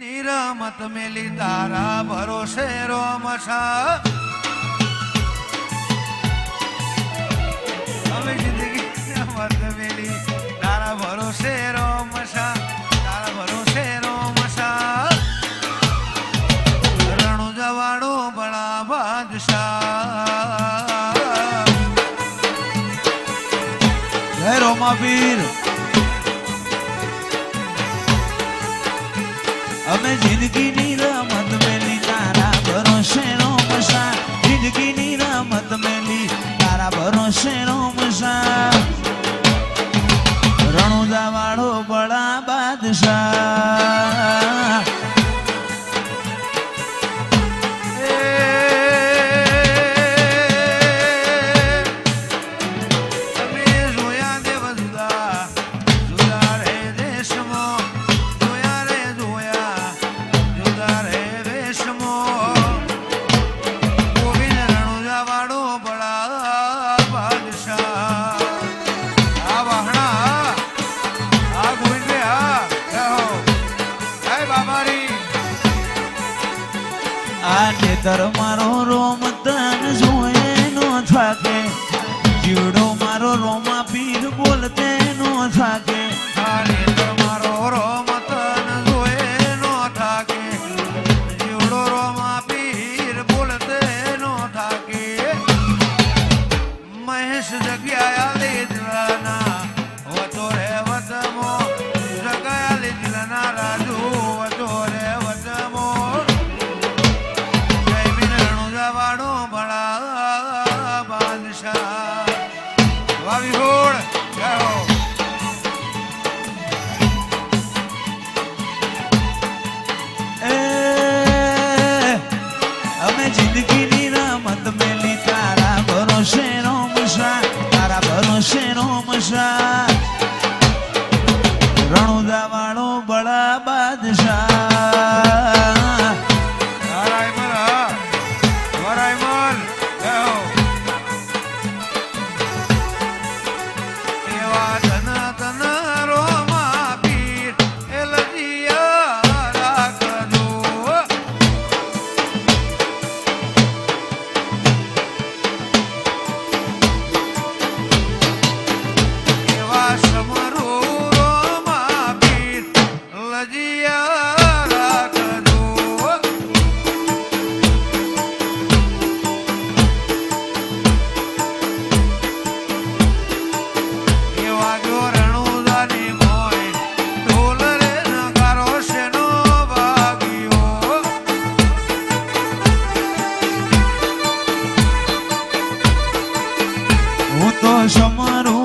ની રમત મેલી તારા ભરોસે રોમશા હવે જિંદગી રમત મેલી તારા ભરોસે રોમશા તારા ભરોસે રોમશા રણુ જવાડો બળા બાદશાહ. રોમાવીર. અમે જિંદગીની રમત મેલી, તારા ભરોસે રોમશા જિંદગીની રમત મેલી, તારા ભરોસે મસા રણુદા વાળો બળા બાદશાહ. આ નેતર મારો રોમ તન જોયે નો થાકે. જીવડો મારો રોમા પીર બોલતે બાદશાહ વાવી હોડ જય હો જિંદગીની રમત મેલી તારા ભરોસે રોમશા તારા Shavasana હું તો સમરું